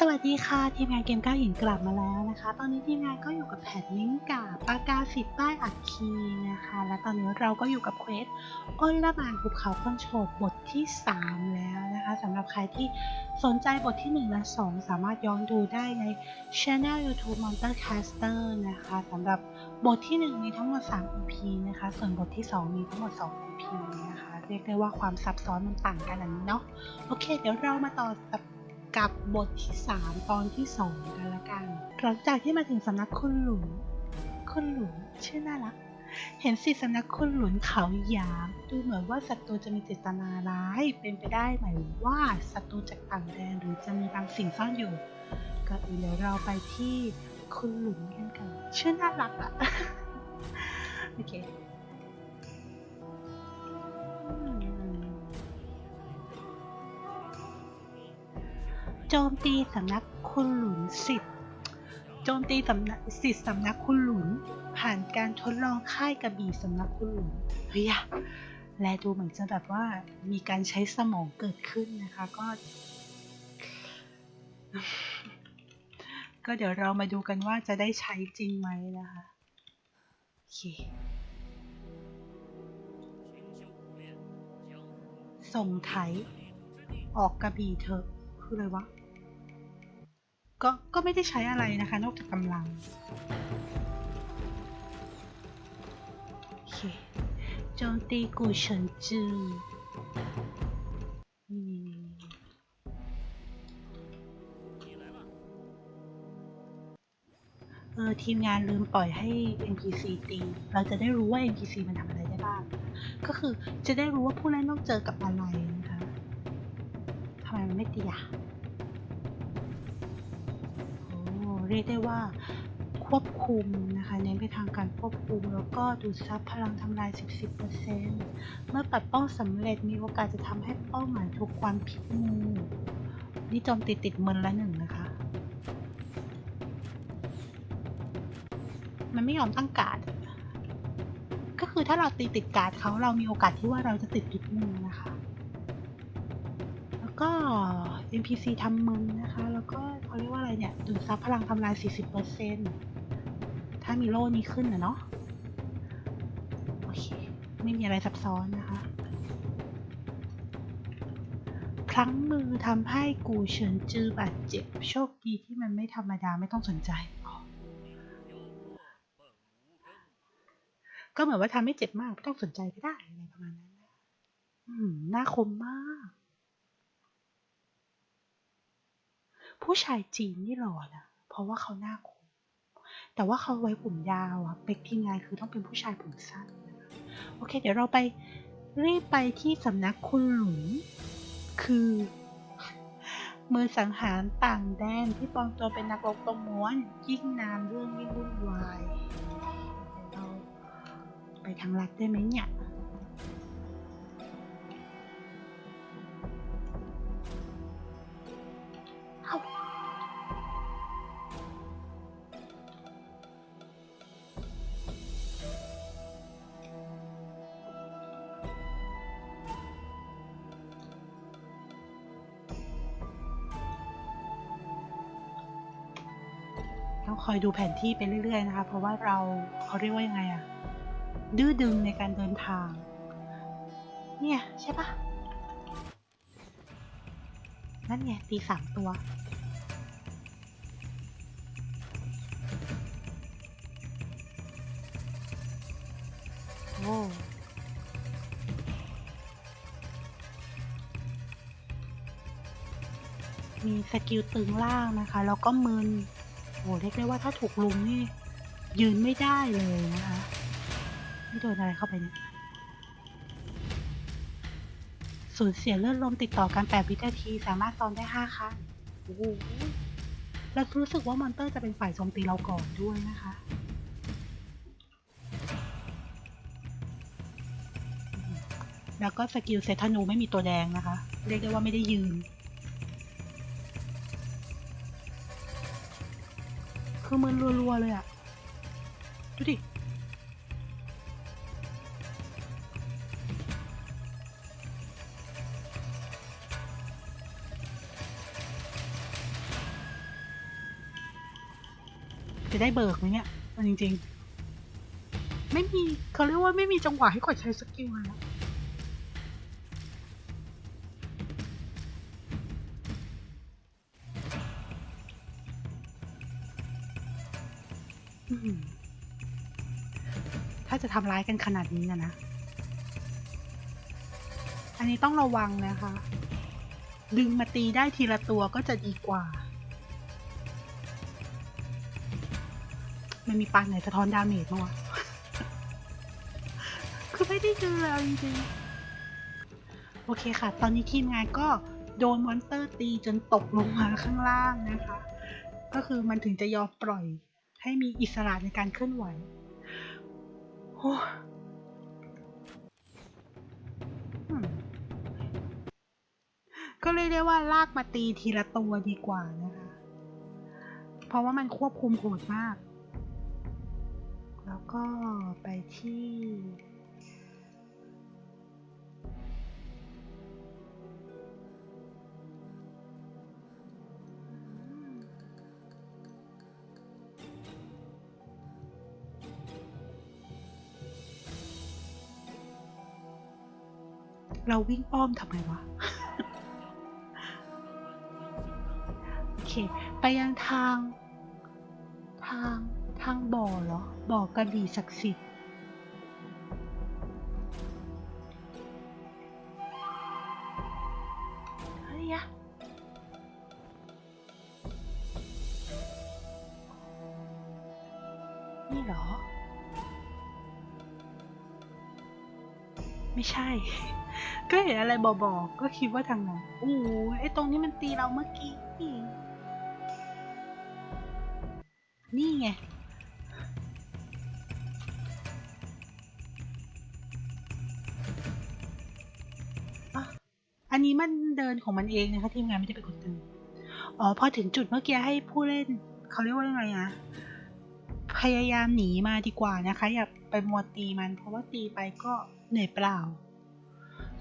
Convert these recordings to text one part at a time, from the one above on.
สวัสดีค่ะ ทีมงานเกมก้าหินกลับมาแล้วนะคะ ตอนนี้ทีมงานก็อยู่กับแพทนิ้งกับปากกาสิทธิ์ใต้อัคคีนะคะ และตอนนี้เราก็อยู่กับเควสอ้นละหมานภูเขาคนโฉดบทที่ 3 แล้วนะคะสำหรับใครที่สนใจบทที่ 1 และ 2 สามารถย้อนดูได้ในช anel YouTube Monster Caster นะคะสำหรับบทที่ 1 มีทั้งหมด 3 EP นะคะ ส่วนบทที่ 2 มีทั้งหมด 2 EP นะคะ เรียกได้ว่าความซับซ้อนมันต่างกันอันนี้เนาะโอเค เดี๋ยวเรามาต่อกับ กับบทที่ 3 ตอนที่ 2 กันละกัน หลังจากที่มาถึงสำนักคุณหลุน คุณหลุนชื่อน่ารัก เห็นสิสำนักคุณหลุนเขาหยาม ดูเหมือนว่าศัตรูจะมีเจตนาร้าย เป็นไปได้ไหมว่าศัตรูจากต่างแดนหรือจะมีบางสิ่งซ่อนอยู่ ก็เดี๋ยวเราไปที่คุณหลุนกันกันชื่อน่ารักอะโอเค จมตีสำนักคุณหลุนสิทธิ์โจมตีสำนักสิทธิ์สำนักคุณหลุน ผ่านการทดลองค่ายกระบี่สำนักคุณหลุนเฮ้ยแลดูเหมือนจะแบบว่ามีการใช้สมองเกิดขึ้นนะคะก็ ก็เดี๋ยวเรามาดูกันว่าจะได้ใช้จริงไหมนะคะโอเคส่งไถออกกระบี่เถอะคืออะไรวะ ก็ก็ไม่ได้ใช้อะไรนะคะ นอกจากกำลังโอเคโจมตีกูเฉินจือเออทีมงานลืมปล่อยให้ NPC ตี เราจะได้รู้ว่า NPC มันทำอะไรได้บ้าง ก็คือจะได้รู้ว่าผู้เล่นต้องเจอกับอะไรนะคะทำไมมันไม่ตีอะ เรียกได้ว่าควบคุมนะคะเน้นไปทางการควบคุม แล้วก็ดูดซับพลังทำลาย 10%เมื่อปัดป้องสำเร็จมีโอกาสจะทำให้เป้าหมายถูกความผิดงูนี่โจมติดติดเมินละหนึ่งนะคะ มันไม่ยอมตั้งการ์ดก็คือถ้าเราตีติดการ์ดเขาเรามีโอกาสที่ว่าเราจะติดพิษงูนะคะ แล้วก็ NPC ทำมึนนะคะ แล้วก็เขาเรียกว่าอะไรเนี่ยดูดซับพลังทำลาย 40%ถ้ามีโล่นี้ขึ้นนะเนาะโอเค ไม่มีอะไรซับซ้อนนะคะพลั้งมือทำให้กูเฉินจือบาดเจ็บ โชคดีที่มันไม่ธรรมดาไม่ต้องสนใจ ก็เหมือนว่าทำให้เจ็บมากไม่ต้องสนใจก็ได้อะไรประมาณนั้น อืม น่าคมมาก ผู้ชายจีนนี่หล่อนะเพราะว่าเขาหน้าคมแต่ว่าเขาไว้ผมยาวอะเป็กที่งานคือต้องเป็นผู้ชายผมสั้นนะคะโอเค เดี๋ยวเราไปรีบไปที่สำนักคุณหลุนคือมือสังหารต่างแดนที่ปลอมตัวเป็นนักรบตัวม้วนยิ่งนานเรื่องยิ่งวุ่นวายเดี๋ยวเราไปทางลัดได้ไหมเนี่ย ต้องคอยดูแผนที่ไปเรื่อย ๆ นะคะ เพราะว่าเราเขาเรียกว่ายังไงอะดื้อดึงในการเดินทาง เนี่ยใช่ปะนั่นไงตีสามตัว โอ้มีสกิลตึงล่างนะคะ แล้วก็มืน โอ้เรียกได้ว่าถ้าถูกลุมนี่ยืนไม่ได้เลยนะคะไม่โดนอะไรเข้าไปเนี่ยสูญเสียเลือดลมติดต่อกัน 8 วินาที สามารถซ้อนได้ 5 ครั้งโอ้โหแล้วรู้สึกว่ามอนเตอร์จะเป็นฝ่ายโจมตีเราก่อนด้วยนะคะ แล้วก็สกิลเซตธนูไม่มีตัวแดงนะคะ เรียกได้ว่าไม่ได้ยืน คือมันรัวๆเลยอะดูดิจะได้เบิกไหมเนี่ยจริงๆ ไม่มีเขาเรียกว่าไม่มีจังหวะให้กดใช้สกิลเลยอะ ถ้าจะทำร้ายกันขนาดนี้นะนะ อันนี้ต้องระวังนะคะ ดึงมาตีได้ทีละตัวก็จะดีกว่า มันมีปางไหนสะท้อนดาเมจมั้งวะ คือไม่ได้เจอจริงๆ โอเคค่ะ ตอนนี้ทีมงานก็โดนมอนสเตอร์ตีจนตกลงมาข้างล่างนะคะ ก็คือมันถึงจะยอมปล่อย ให้มีอิสระในการเคลื่อนไหวโอ้อืมก็เลยได้ว่าลากมาตีทีละตัวดีกว่านะคะ เพราะว่ามันควบคุมโหดมาก แล้วก็ไปที่ เราวิ่งอ้อมทำไมวะ โอเค ไปยังทาง ทาง ทางบ่อเหรอ บ่อกระดีศักดิ์สิทธิ์ ไม่ใช่ ก็เห็นอะไรบอๆก็คิดว่าทางนั้นโอ้ไอ้ตรงนี้มันตีเราเมื่อกี้ นี่ไงอันนี้มันเดินของมันเองนะคะทีมงานไม่ได้เป็นคนเดินอ๋อพอถึงจุดเมื่อกี้ให้ผู้เล่นเขาเรียกว่ายังไงอะ ยายามหนีมาดีกว่านะคะ อย่าไปมัวตีมัน เพราะว่าตีไปก็เหนื่อยเปล่า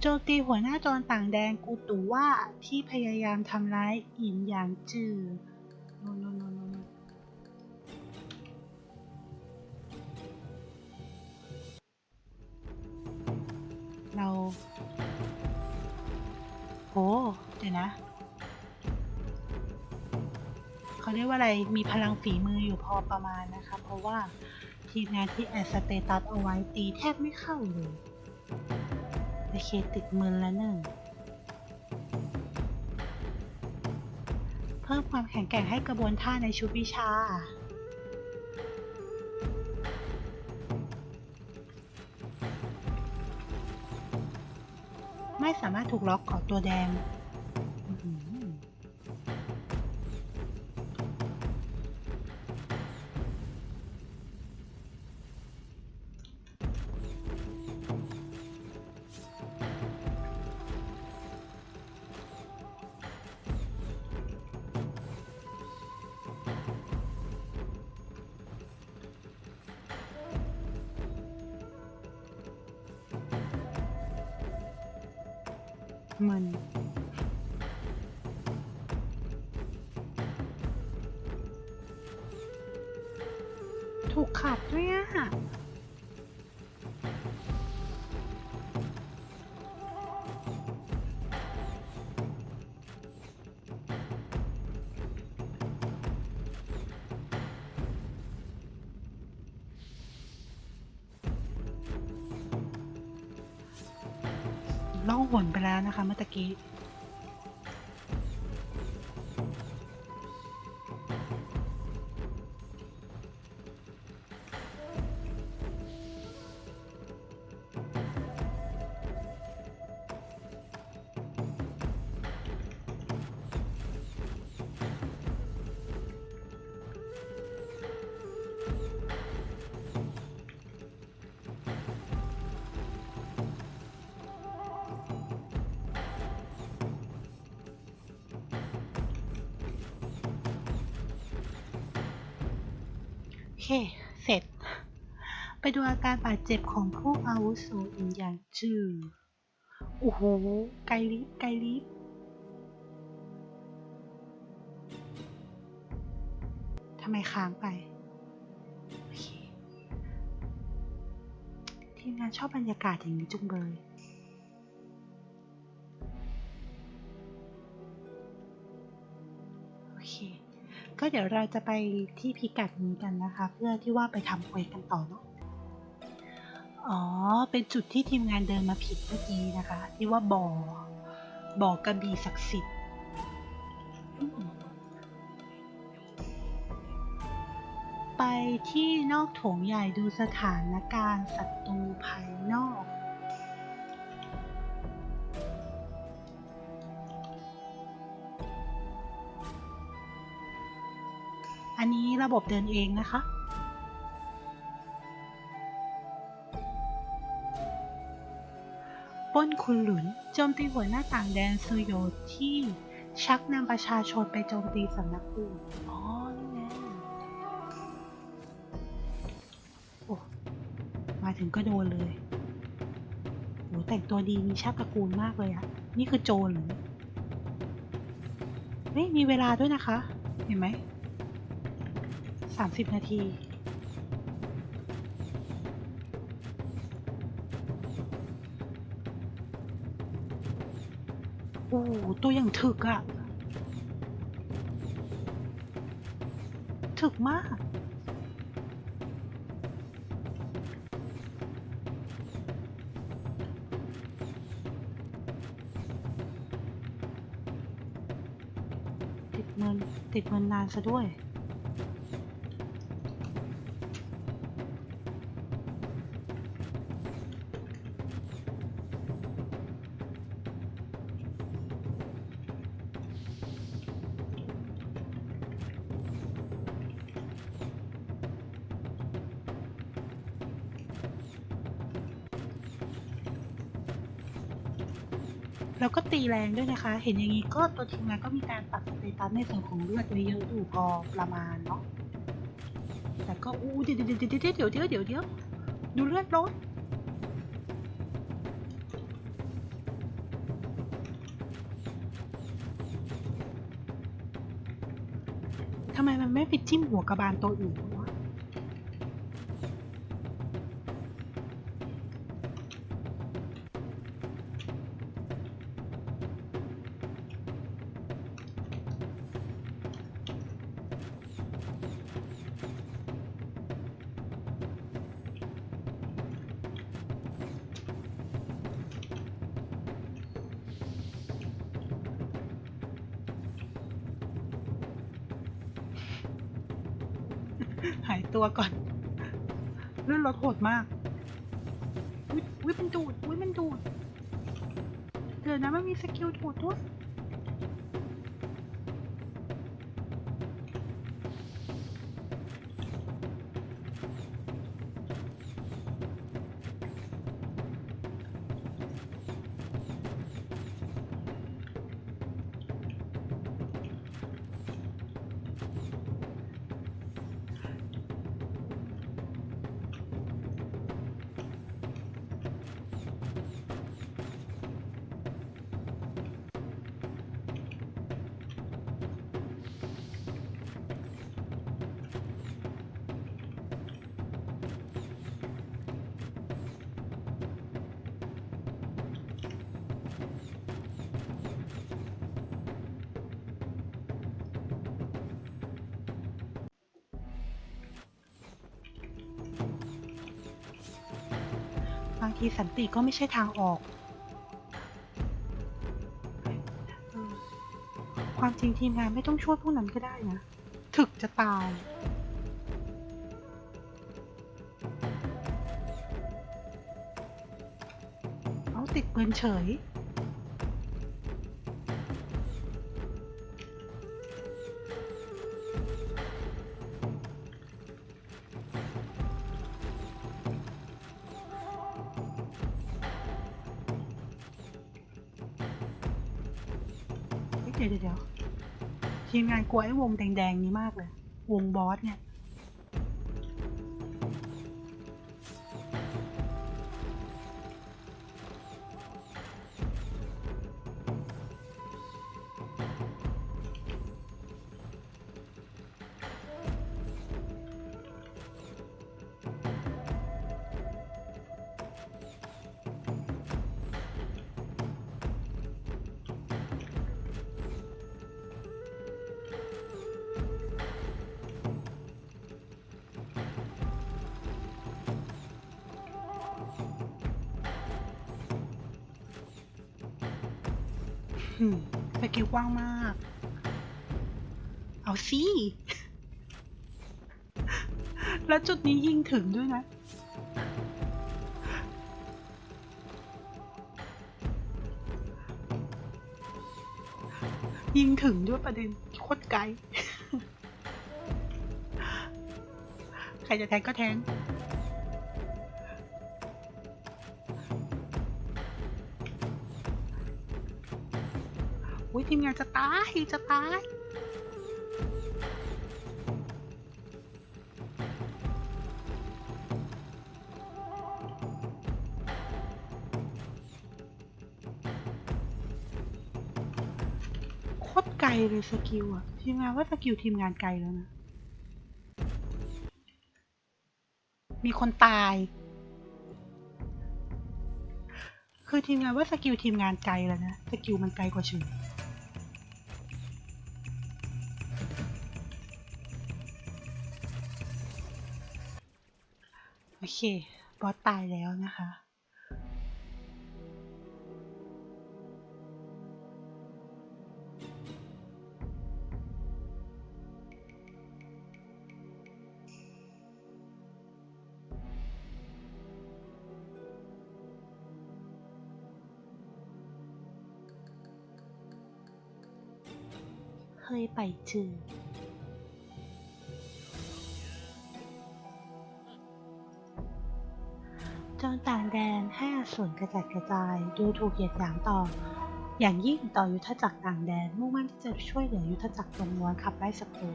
โจมตีหัวหน้าจรต่างแดนกูตูว่าที่พยายามทำร้ายอินอย่างจือโนโนโนโนเราโหเดี๋ยวนะ เขาเรียกว่าอะไรมีพลังฝีมืออยู่พอประมาณนะคะ เพราะว่าทีมงานที่แอดสเตตัสเอาไว้ตีแทบไม่เข้าเลยโอเคติดมือแล้วหนึ่งเพิ่มความแข็งแกร่งให้กระบวนท่าในชุดวิชา ไม่สามารถถูกล็อกเกาะตัวแดง ถูกขัดด้วยอะล่องหนไปแล้วนะคะเมื่อกี้ เสร็จ ไปดูอาการบาดเจ็บของผู้อาวุโสอีกอย่างจือโอ้หูไกลลิบไกลลิบทำไมค้างไป ทีมงานชอบบรรยากาศอย่างนี้จุงเลย ก็เดี๋ยวเราจะไปที่พิกัดนี้กันนะคะ เพื่อที่ว่าไปทำเควสกันต่อเนาะอ๋อ เป็นจุดที่ทีมงานเดินมาผิดเมื่อกี้นะคะ ที่ว่าบ่อบ่อกระบี่ศักดิ์สิทธิ์ไปที่นอกโถงใหญ่ดูสถานการณ์ศัตรูภายนอก ระบบเดินเองนะคะ ป้นคุณหลุนโจมตีหัวหน้าต่างแดนซูโยที่ชักนำประชาชนไปโจมตีสำนักอื่นอ๋อ นี่ไงโอ้ มาถึงก็โดนเลยโหแต่งตัวดีมีชาติตระกูลมากเลยอะนี่คือโจรเหรือเฮ้ยมีเวลาด้วยนะคะ เห็นไหม สามสิบนาที โอ้ตัวอย่างถึกอะถึกมากติดเงินติดเงินนานซะด้วย แล้วก็ตีแรงด้วยนะคะ เห็นอย่างนี้ก็ตัวทีมงานก็มีการปรับสเตตัสในส่วนของเลือดไว้เยอะอยู่พอประมาณเนาะ แต่ก็อู้เดี๋ยวเดี๋ยวเดี๋ยวเดี๋ยวเดี๋ยวเดี๋ยวเดี๋ยวดูเลือดรถทำไมมันไม่ไปจิ้มหัวกระบาลตัวอื่นายตัวก่อนเลื่อนรถโหดมากวิวิมันดูดวิมันดูดเดี๋ยวนะมันมีสกิลดูดด้วย ทีสันติก็ไม่ใช่ทางออก ความจริงทีมงานไม่ต้องช่วยพวกนั้นก็ได้นะ ถึกจะตาย เอาติดปืนเฉย ทีมงานกลัวไอ้วงแดงๆนี้มากเลย วงบอสเนี่ย สกิลกว้างมาก เอาสิแล้วจุดนี้ยิงถึงด้วยนะ ยิงถึงด้วยประเด็นโคตรไกล ใครจะแทงก็แทง ทีมงานจะตายจะตาย โคตรไกลเลยสกิลอะทีมงานว่าสกิลทีมงานไกลแล้วนะ มีคนตาย คือทีมงานว่าสกิลทีมงานไกลแล้วนะ สกิลมันไกลกว่าเฉย เคบอสตายแล้วนะคะเคยไปจือ ต่างแดนให้อสูรกระจัดกระจาย ดูถูกเหยียดหยามต่อ อย่างยิ่งต่อยุทธจักรต่างแดนมุ่งมั่นที่จะช่วยเหลือยุทธจักรตรงนวนขับไล่ศัตรู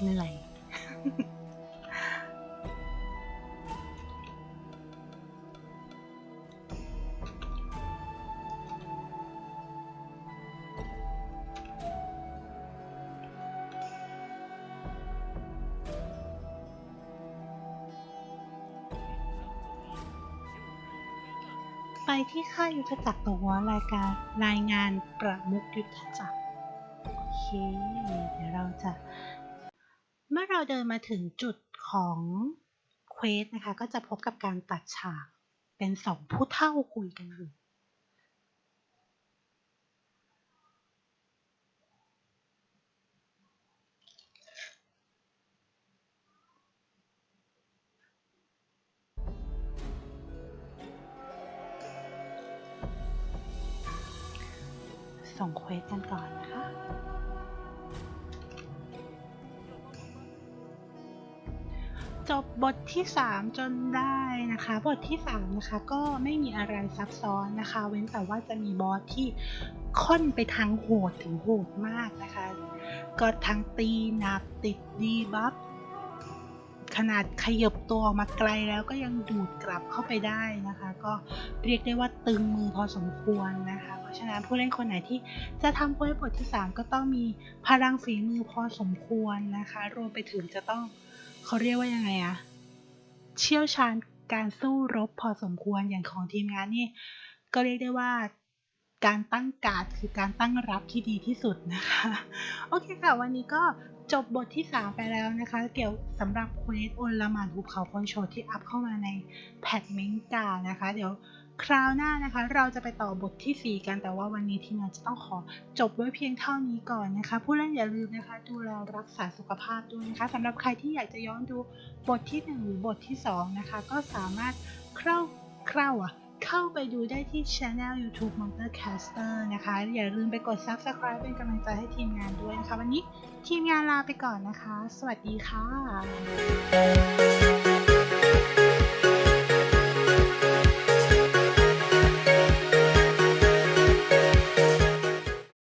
เหนื่อย ยยุทธจักรตัวรายการรายงานประมุขยุทธจักร โอเค เดี๋ยวเราจะ เมื่อเราเดินมาถึงจุดของเควสนะคะ ก็จะพบกับการตัดฉากเป็นสองผู้เท่าคุยกันอยู่ ส่งเควสกันก่อนนะคะจบบทที่ 3 จนได้นะคะ บทที่ 3 นะคะ ก็ไม่มีอะไรซับซ้อนนะคะ เว้นแต่ว่าจะมีบอสที่ค่อนไปทางโหดถึงโหดมากนะคะ ก็ทั้งตีหนักติดดีบัฟ ขนาดขยบตัวออกมาไกลแล้วก็ยังดูดกลับเข้าไปได้นะคะ ก็เรียกได้ว่าตึงมือพอสมควรนะคะ เพราะฉะนั้นผู้เล่นคนไหนที่จะทำเควสบทที่ 3 ก็ต้องมีพลังฝีมือพอสมควรนะคะ รวมไปถึงจะต้องเขาเรียกว่ายังไงอะเชี่ยวชาญการสู้รบพอสมควรอย่างของทีมงานนี่ก็เรียกได้ว่าการตั้งการ์ดคือการตั้งรับที่ดีที่สุดนะคะ โอเคค่ะ วันนี้ก็ จบบทที่ 3 ไปแล้วนะคะ เกี่ยวสำหรับเควสโอลหมานภูเขาพลโชดที่อัพเข้ามาในแพทเมงกานะคะ เดี๋ยวคราวหน้านะคะ เราจะไปต่อบททีสี่ 4 กันแต่ว่าวันนี้ทีมงานจะต้องขอจบไว้เพียงเท่านี้ก่อนนะคะ ผู้เล่นอย่าลืมนะคะ ดูแลรักษาสุขภาพด้วยนะคะสำหรับใครที่อยากจะย้อนดูบทที่ 1 หรือบทที่ 2 นะคะ ก็สามารถเข้าเข้าอะ เข้าไปดูได้ที่ Channel YouTube Monstercaster นะคะ อย่าลืมไปกด Subscribe เป็นกำลังใจให้ทีมงานด้วยนะคะ วันนี้ทีมงานลาไปก่อนนะคะ สวัสดีค่ะ